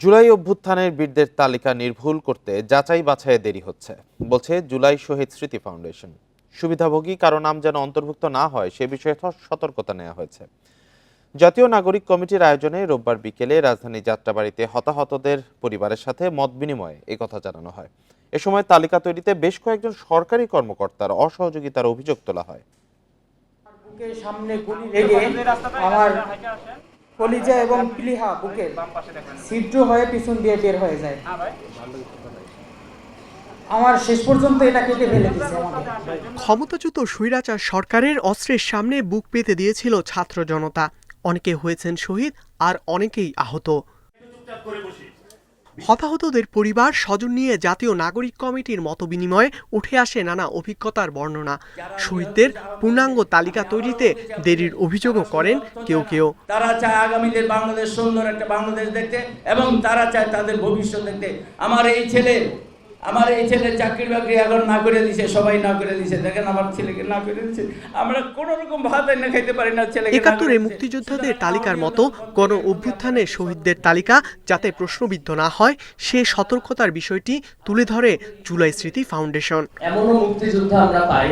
জুলাই অভ্যুত্থানের বীরদের তালিকা নির্ভুল করতে যাচাই বাছাইয়ে দেরি হচ্ছে, বলছে জুলাই শহীদ স্মৃতি ফাউন্ডেশন। সুবিধাভোগী কারও নাম যেন অন্তর্ভুক্ত না হয়, সে বিষয়ে সতর্কতা নেওয়া হয়েছে। জাতীয় নাগরিক কমিটির আয়োজনে রোববার বিকেলে রাজধানী যাত্রাবাড়িতে হতাহতদের পরিবারের সাথে মত বিনিময়ে কথা জানানো হয়। এ সময় তালিকা তৈরিতে বেশ কয়েকজন সরকারি কর্মকর্তার অসহযোগিতার অভিযোগ তোলা হয়। সামনে আমার কলিজা এবং প্লিহা বুকে ছিদ্র হয়ে পিছন দিয়ে বের হয়ে যায়। আমার শেষ পর্যন্ত এটা কেটে ফেলে দিয়েছে ক্ষমতাচ্যুত স্বৈরাচার সরকারের অস্ত্রের সামনে বুক পেতে দিয়েছিল ছাত্র জনতা। অনেকে হয়েছেন শহীদ আর অনেকেই আহত। হতাহতদের পরিবার স্বজন নিয়ে জাতীয় নাগরিক কমিটির মতবিনিময়ে উঠে আসে নানা অভিজ্ঞতার বর্ণনা। শহীদদের পূর্ণাঙ্গ তালিকা তৈরিতে দেরির অভিযোগও করেন কেউ কেউ। তারা চায় আগামীতে বাংলাদেশ সুন্দর একটা বাংলাদেশ দেখতে এবং তারা চায় তাদের ভবিষ্যৎ দেখতে। আমার এই ছেলে আমার এই ছেলে চাকরি বাকরি এখন না করে দিছে সবাই না করে দিছে। দেখেন আমার ছেলেকে না করে দিছে। আমরা কোনো রকম ভাত এনে খাইতে পারি না করে একাত্তরে মুক্তিযোদ্ধাদের তালিকার মতো গণ অভ্যুত্থানে শহীদদের তালিকা যাতে প্রশ্নবিদ্ধ না হয় সে সতর্কতার বিষয়টি তুলে ধরে জুলাই স্মৃতি ফাউন্ডেশন। এমনও মুক্তিযোদ্ধা আমরা পাই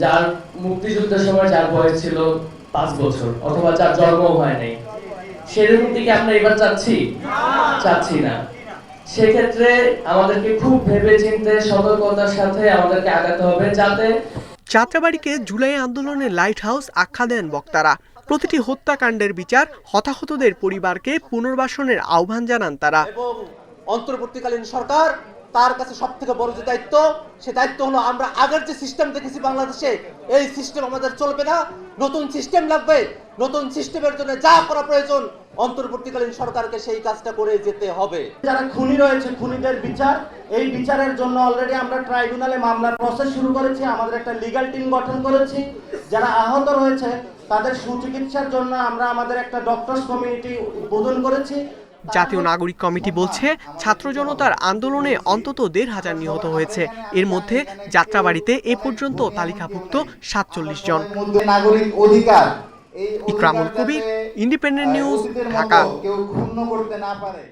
যার মুক্তিযুদ্ধের সময় যার বয়স ছিল পাঁচ বছর অথবা যার জন্ম হয় নাই। সেরকম দিকে আমরা এবার চাচ্ছি? চাচ্ছি না। সেক্ষেত্রে আমাদেরকে খুব ভেবে চিনতে সতর্কতার সাথে আমাদেরকে আগাতে হবে যাতে যাত্রাবাড়িকে জুলাই আন্দোলনের লাইট হাউস আখ্যা দেন বক্তারা। প্রতিটি হত্যাকাণ্ডের বিচার হতাহতদের পরিবারকে পুনর্বাসনের আহ্বান জানান তারা। এবং অন্তর্বর্তীকালীন সরকার তার কাছে সব থেকে বড় যে দায়িত্ব, সে দায়িত্ব হলো আমরা আগের যে সিস্টেম দেখেছি বাংলাদেশে, এই সিস্টেম আমাদের চলবে না। নতুন সিস্টেম লাগবে। নতুন সিস্টেমের জন্য যা করা প্রয়োজন, অন্তর্বর্তীকালীন সরকারকে সেই কাজটা করে যেতে হবে। যারা খুনি রয়েছে, খুনিদের বিচার, এই বিচারের জন্য অলরেডি আমরা ট্রাইব্যুনালে মামলার প্রসেস শুরু করেছি, আমাদের একটা লিগ্যাল টিম গঠন করেছি। যারা আহত রয়েছে, তাদের সুচিকিৎসার জন্য আমরা আমাদের একটা ডক্টরস কমিউনিটি উদ্বোধন করেছি। জাতীয় নাগরিক কমিটি বলছে ছাত্র জনতার আন্দোলনে অন্তত দেড় হাজার নিহত হয়েছে এর মধ্যে যাত্রাবাড়িতে এ পর্যন্ত তালিকাভুক্ত সাতচল্লিশ জন ইকরামুল কবির, ইন্ডিপেন্ডেন্ট নিউজ, ঢাকা। কেউ ক্ষুণ্ণ করতে না পারে